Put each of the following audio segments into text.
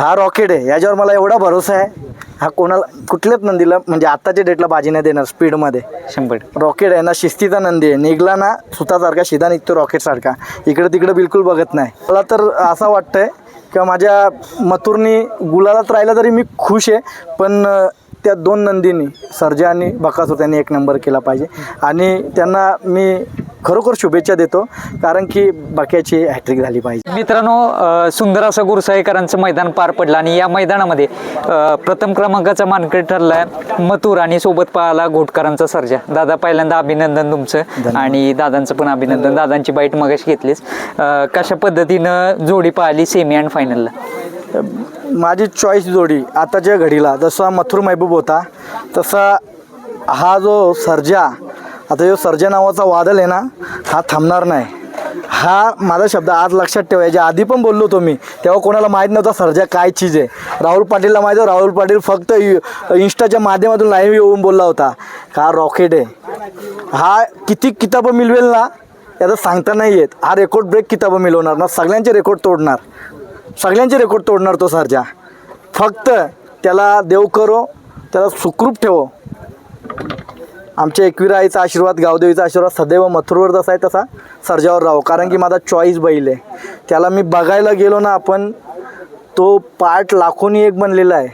हा रॉकेट आहे. याच्यावर मला एवढा भरोसा आहे. हा कोणाला कुठल्याच नंदीला म्हणजे आत्ताच्या डेटला बाजी नाही देणार स्पीडमध्ये शंभर. रॉकेट आहे ना शिस्तीचा नंदी आहे. निघला ना सुतासारखा शिदा निघतो रॉकेटसारखा इकडे तिकडे बिलकुल बघत नाही. मला तर असं वाटतंय किंवा माझ्या मथुरनी गुलालात राहिला तरी मी खुश आहे पण त्या दोन नंदींनी सर्जा आणि बकासूर त्यांनी एक नंबर केला पाहिजे. आणि त्यांना मी खरोखर शुभेच्छा देतो कारण की बक्याची हॅट्रिक झाली पाहिजे. मित्रांनो सुंदर असं गुरसाईकरांचं मैदान पार पडलं आणि या मैदानामध्ये प्रथम क्रमांकाचा मानकरी ठरलाय मथुर आणि सोबत पाहाला घोटकरांचा सर्जा. दादा पहिल्यांदा अभिनंदन तुमचं आणि दादांचं पण अभिनंदन. दादांची बाईट मगाशी घेतलीच अ, कशा पद्धतीनं जोडी पाहिली सेमी अँड फायनलला माझी चॉईस जोडी आताच्या घडीला जसा मथुर महबूब होता तसा हा जो सर्जा आता जो सर्जा नावाचा वादल आहे ना हा थांबणार नाही. हा माझा शब्द आज लक्षात ठेवायच्या आधी पण बोललो होतो मी तेव्हा कोणाला माहीत नव्हता सर्जा काय चीज आहे. राहुल पाटीलला माहीत राहुल पाटील फक्त इ- इंस्टाच्या माध्यमातून लाईव्ह येऊन बोलला होता. का रॉकेट आहे. हा किती किताबं मिळवेल ना याचं सांगता नाही येत. हा रेकॉर्ड ब्रेक किताबं मिळवणार ना सगळ्यांचे रेकॉर्ड तोडणार. सगळ्यांचे रेकॉर्ड तोडणार तो सर्जा. फक्त त्याला देव करो त्याला सुखरूप ठेवो. आमच्या एकवीर आईचा आशीर्वाद गावदेवीचा आशीर्वाद सदैव मथुरवर जसा आहे तसा सर्जावर राहो. कारण की माझा चॉईस बैल आहे. त्याला मी बघायला गेलो ना आपण तो पार्ट लाखोनी एक बनलेला आहे.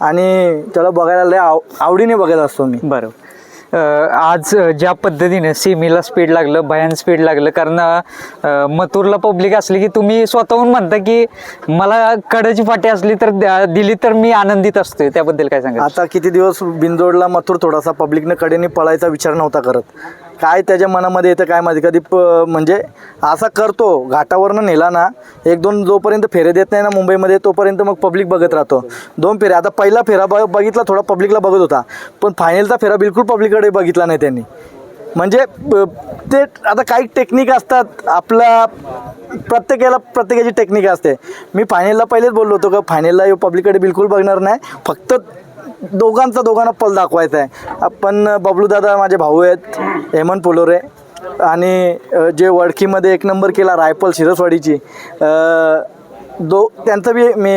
आणि त्याला बघायला लय आव आवडीने बघायला असतो मी. बरोबर. आज ज्या पद्धतीने सेमीला स्पीड लागलं भयान स्पीड लागलं कारण मथुरला पब्लिक असली की तुम्ही स्वतःहून म्हणता की मला कडाची फाटी असली तर द्या- दिली तर मी आनंदित असतोय. त्याबद्दल काय सांगा आता किती दिवस बिंदोडला मथुर थोडासा पब्लिकनं कडेने पळायचा विचार नव्हता करत. काय त्याच्या मनामध्ये येतं काय माहिती. कधी प म्हणजे असा करतो. घाटावरनं नेला ना एक दोन जोपर्यंत फेरे देत नाही ना मुंबईमध्ये तोपर्यंत मग पब्लिक बघत राहतो. दोन फेरे. आता पहिला फेरा ब बघितला थोडा पब्लिकला बघत होता. पण फायनलचा फेरा बिलकुल पब्लिककडे बघितला नाही त्यांनी. म्हणजे ते आता काही टेक्निक असतात. आपला प्रत्येकाला प्रत्येकाची टेक्निक असते. मी फायनलला पहिलेच बोललो होतो का फायनलला पब्लिककडे बिलकुल बघणार नाही. फक्त दोघांचा दोघांना पल दाखवायचा आहे. आपण बबलूदादा माझे भाऊ आहेत हेमंत पोलोरे आणि जे वडकीमध्ये एक नंबर केला रायफल शिरसवाडीची दो त्यांचं बी मी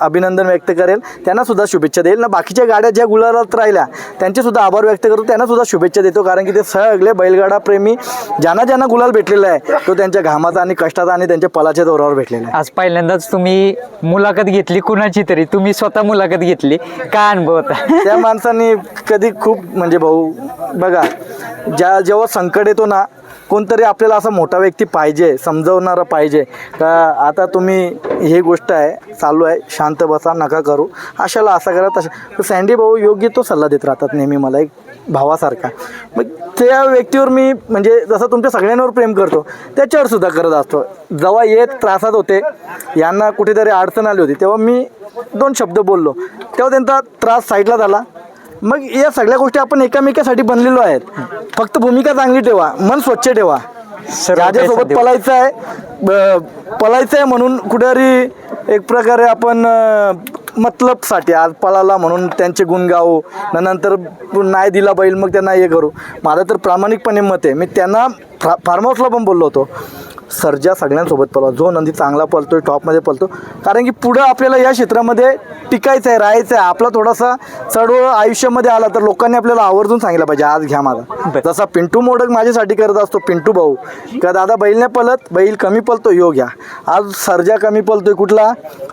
अभिनंदन व्यक्त करेल. त्यांना सुद्धा शुभेच्छा देईल. ना बाकीच्या गाड्या ज्या गुलालात राहिल्या त्यांचे सुद्धा आभार व्यक्त करतो. त्यांना सुद्धा शुभेच्छा देतो. कारण की ते सगळे बैलगाडा प्रेमी ज्यांना ज्यांना गुलाल भेटलेला आहे तो त्यांच्या घामाचा आणि कष्टाचा आणि त्यांच्या पलाच्या दौरावर भेटलेला आहे. आज पहिल्यांदाच तुम्ही मुलाखत घेतली कुणाची तरी. तुम्ही स्वतः मुलाखत घेतली. काय अनुभव होता? त्या माणसांनी कधी खूप म्हणजे भाऊ बघा ज्या जेव्हा संकट येतो ना कोणतरी आपल्याला असा मोठा व्यक्ती पाहिजे समजवणारा पाहिजे. का आता तुम्ही हे गोष्ट आहे चालू आहे शांत बसा नका करू. अशाला असा करा तशा. तर सँडी भाऊ योग्य तो सल्ला देत राहतात नेहमी मला एक भावासारखा. मग त्या व्यक्तीवर मी म्हणजे जसं तुमच्या सगळ्यांवर प्रेम करतो त्याच्यावर सुद्धा करत असतो. जेव्हा येत त्रासात होते यांना कुठेतरी अडचण आली होती तेव्हा मी दोन शब्द बोललो. तेव्हा त्यांचा त्रास साईडला झाला. मग या सगळ्या गोष्टी आपण एकामेकासाठी बनलेलो आहेत. फक्त भूमिका चांगली ठेवा मन स्वच्छ ठेवा. राजासोबत. पलायचं आहे पलायचं आहे म्हणून कुठेतरी एक प्रकारे आपण मतलबसाठी आज पळाला म्हणून त्यांचे गुण न नंतर नाही दिला बैल मग त्यांना हे करू. माझं तर प्रामाणिकपणे मत आहे. मी त्यांना फार्म हाऊसला पण बोललो होतो. सर्जा सगळ्यांसोबत पळवा. जो नंदी चांगला पळतोय टॉपमध्ये पळतो. कारण की पुढं आपल्याला या क्षेत्रामध्ये टिकायचं आहे राहायचं आहे आपला थोडासा चढवळ आयुष्यामध्ये आला तर लोकांनी आपल्याला आवर्जून सांगितलं पाहिजे आज घ्या माझा. जसा पिंटू मोडक माझ्यासाठी करत असतो पिंटू भाऊ. का दादा बैल नाही पळत बैल कमी पळतो यो घ्या. आज सर्जा कमी पळतोय कुठला?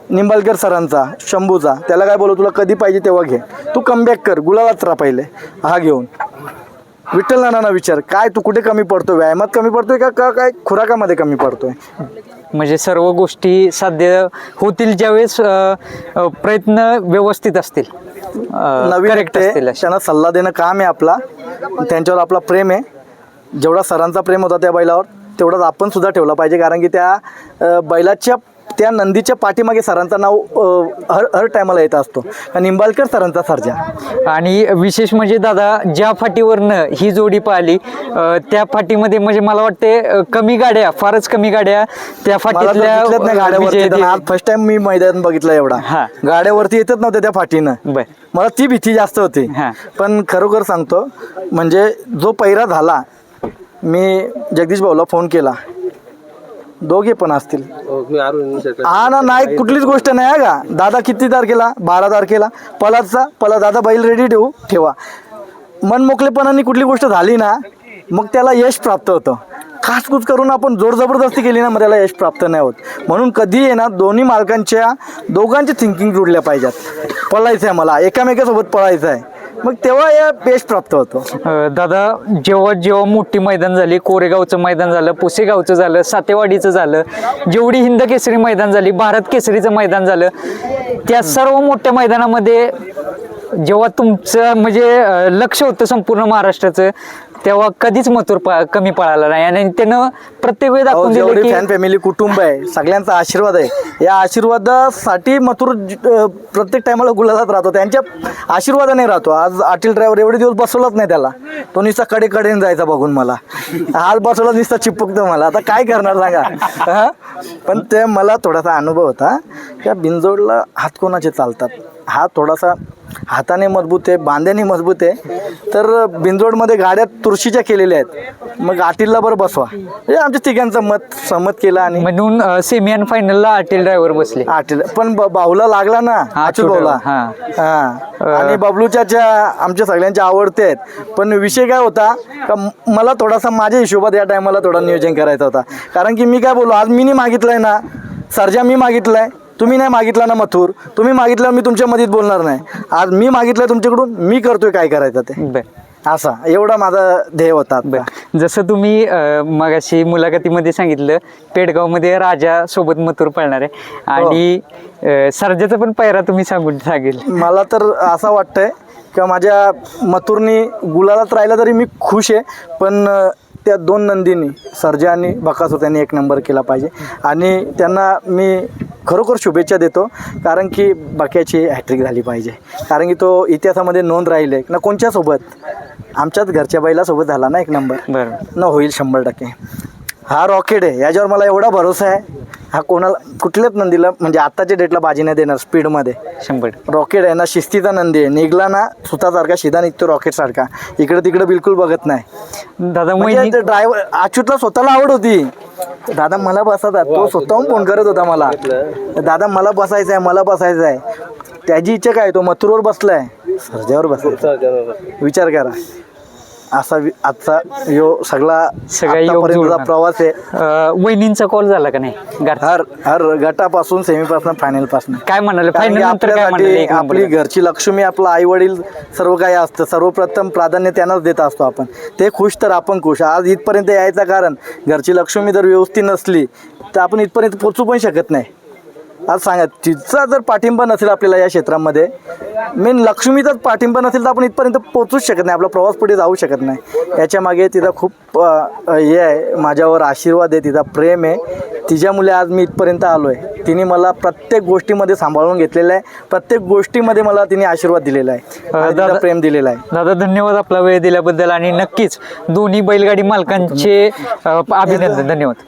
निंबाळकर सरांचा शंभूचा. त्याला काय बोलू तुला कधी पाहिजे तेव्हा घे. तू कमबॅक कर गुलालाच राहा पहिले. हा घेऊन. विठ्ठल नाना विचार काय तू कुठे कमी पडतोय? व्यायामात कमी पडतोय का का काय खुराकामध्ये कमी पडतोय? म्हणजे सर्व गोष्टी साध्य होतील ज्यावेळेस अ, अ, प्रयत्न व्यवस्थित असतील. नवीन करेक्ट असतील. त्यांना सल्ला देणं काम आहे आपला. त्यांच्यावर आपला प्रेम आहे. जेवढा सरांचा प्रेम होता त्या बैलावर तेवढाच आपण सुद्धा ठेवला पाहिजे. कारण की त्या अं, बैलाच्या त्या नंदीच्या पाठीमागे सरांचं नाव हर हर टायमाला येत असतो. आणि निंबाळकर सरांचा सर्जा. आणि विशेष म्हणजे दादा ज्या फाटीवरनं ही जोडी पाहिली त्या फाटीमध्ये म्हणजे मला वाटते कमी गाड्या फारच कमी गाड्या त्या फाटीतल्या आज फर्स्ट टाइम मी मैदान बघितलं एवढा. हा. गाड्यावरती येतच नव्हत्या त्या फाटीनं. मला ती भीती जास्त होती. पण खरोखर सांगतो म्हणजे जो पैरा झाला मी जगदीश भाऊला फोन केला. दोघे पण असतील. अरुण हा ना नाही कुठलीच गोष्ट नाही आहे का? दादा किती तारखेला बारा तारखेला पलाचा पला दादा बैल रेडी ठेवू? ठेवा. मनमोकलेपणाने कुठली गोष्ट झाली ना मग त्याला यश प्राप्त होतं. खासकूच करून आपण जोर जबरदस्ती केली ना मग त्याला यश प्राप्त नाही होत. म्हणून कधी आहे ना दोन्ही मालकांच्या दोघांची थिंकिंग जुडल्या पाहिजेत. पळायचं आहे मला. एकामेकासोबत पळायचं आहे मग तेव्हा या यश प्राप्त होतो. अं, दादा जेव्हा जेव्हा मोठी मैदान झाली कोरेगावचं मैदान झालं पुसेगावचं झालं सातेवाडीचं झालं जेवढी हिंद केसरी मैदान झाली भारत केसरीचं मैदान झालं त्या सर्व मोठ्या मैदानामध्ये जेव्हा तुमचं म्हणजे अं, लक्ष होतं संपूर्ण महाराष्ट्राचं तेव्हा कधीच मथुर पा कमी पळाला नाही. आणि त्यानं प्रत्येक वेळी अहो, दाखवून दिलं जेवढी की फॅन फॅमिली कुटुंब आहे सगळ्यांचा आशीर्वाद आहे. या आशीर्वादासाठी मथुर ज- अं, प्रत्येक टायमाला गुलाबात राहतो. त्यांच्या आशीर्वादाने राहतो. आज अटील ड्रायव्हर एवढे दिवस बसवलाच नाही त्याला. तो नुसता कडे कडेने जायचा बघून मला. हाल बसवला नुसता चिपकतो मला. आता काय करणार सांगा? हा? पण ते मला थोडासा अनुभव होता. त्या बिनजोडला हात कोणाचे चालतात? हा थोडासा हाताने मजबूत आहे बांध्याने मजबूत आहे. तर बिनजोडमध्ये गाड्या तुळशीच्या केलेल्या आहेत. मग आटीलला बरं बसवा. हे आमच्या तिघांचं मत सहमत केलं आणि म्हणून सेमी आणि फायनलला अटील ड्रायव्हर बसले. आटील पण ब- बाहुला लागला ना हा, अच्युत छोटा भाऊला. हा. हा. आणि बबलूच्या ज्या आमच्या सगळ्यांच्या आवडते आहेत. पण विषय काय होता का म- मला थोडासा माझ्या हिशोबात या टायमाला थोडा नियोजन करायचा होता. कारण की मी काय बोललो आज मी मागितलंय ना सर्जा मी मागितलंय. तुम्ही नाही मागितला ना मथुर. तुम्ही मागितलं मी तुमच्या मधीत बोलणार नाही. आज मी मागितलंय तुमच्याकडून मी करतोय काय करायचं ते. बर असा एवढा माझा ध्येय होता जसं तुम्ही मगाशी मुलाखतीमध्ये सांगितलं पेडगावमध्ये राजा सोबत मथुर पळणार आहे. आणि अं, सर्जाचा पण पैरा तुम्ही सांगून सांगेल. मला तर असं वाटतंय का माझ्या मथुरनी गुलालात राहिला तरी मी खुश आहे. पण त्या दोन नंदींनी सर्जा आणि बकासूर त्यांनी एक नंबर केला पाहिजे. आणि त्यांना मी खरोखर शुभेच्छा देतो कारण की बक्याची हॅट्रिक झाली पाहिजे. कारण की तो इतिहासामध्ये नोंद राहिले ना कोणच्यासोबत? आमच्याच घरच्या बैलासोबत झाला ना एक नंबर? बरं न होईल शंभर टक्के. हा रॉकेट आहे. याच्यावर मला एवढा भरोसा आहे. हा कोणाला कुठल्याच नंदीला म्हणजे आत्ताच्या डेटला बाजी नाही देणार स्पीडमध्ये शंभर. रॉकेट आहे ना शिस्तीचा नंदी आहे. निघला ना सुतासारखा शिदा निघतो रॉकेट सारखा. इकडे तिकडे बिलकुल बघत नाही. दादा म्हणजे ड्रायव्हर अच्युतला स्वतःला आवड होती. दादा मला बसायचा. तो स्वतःहून फोन करत होता मला. दादा मला बसायचं आहे मला बसायचं आहे. त्याची इच्छा काय? तो मथुरवर बसलाय. सर्जावर बसायचा. विचार करा. असा वि- आजचा यो सगळा सगळा योग आतापर्यंतचा जुळणार. प्रवास आहे. अं, वहिनींचा कॉल झाला का नाही? घरचा? हर हर गटापासून सेमीपासून फायनलपासून काय म्हणाले? कारण फायनल की नंतर काय म्हणाले? एक नंबर. आपली घरची लक्ष्मी आपलं आई वडील सर्व काही असतं. सर्वप्रथम प्राधान्य त्यांनाच देत असतो आपण. ते खुश तर आपण खुश. आज इथपर्यंत यायचं कारण घरची लक्ष्मी जर व्यवस्थित नसली तर आपण इथपर्यंत पोचू पण शकत नाही. आज सांगा तिचा जर पाठिंबा नसेल आपल्याला या क्षेत्रामध्ये मेन लक्ष्मीचाच पाठिंबा नसेल तर आपण इथपर्यंत पोचूच शकत नाही आपला प्रवास पुढे जाऊ शकत नाही. याच्या मागे तिचा खूप हे आहे माझ्यावर आशीर्वाद आहे तिचा प्रेम आहे. तिच्यामुळे आज मी इथपर्यंत आलो आहे तिने मला प्रत्येक गोष्टीमध्ये सांभाळून घेतलेलं आहे. प्रत्येक गोष्टीमध्ये मला तिने आशीर्वाद दिलेला आहे. दादा- प्रेम दिलेला आहे. दादा धन्यवाद आपला वेळ दिल्याबद्दल आणि नक्कीच दोन्ही बैलगाडी मालकांचे अभिनंदन. धन्यवाद.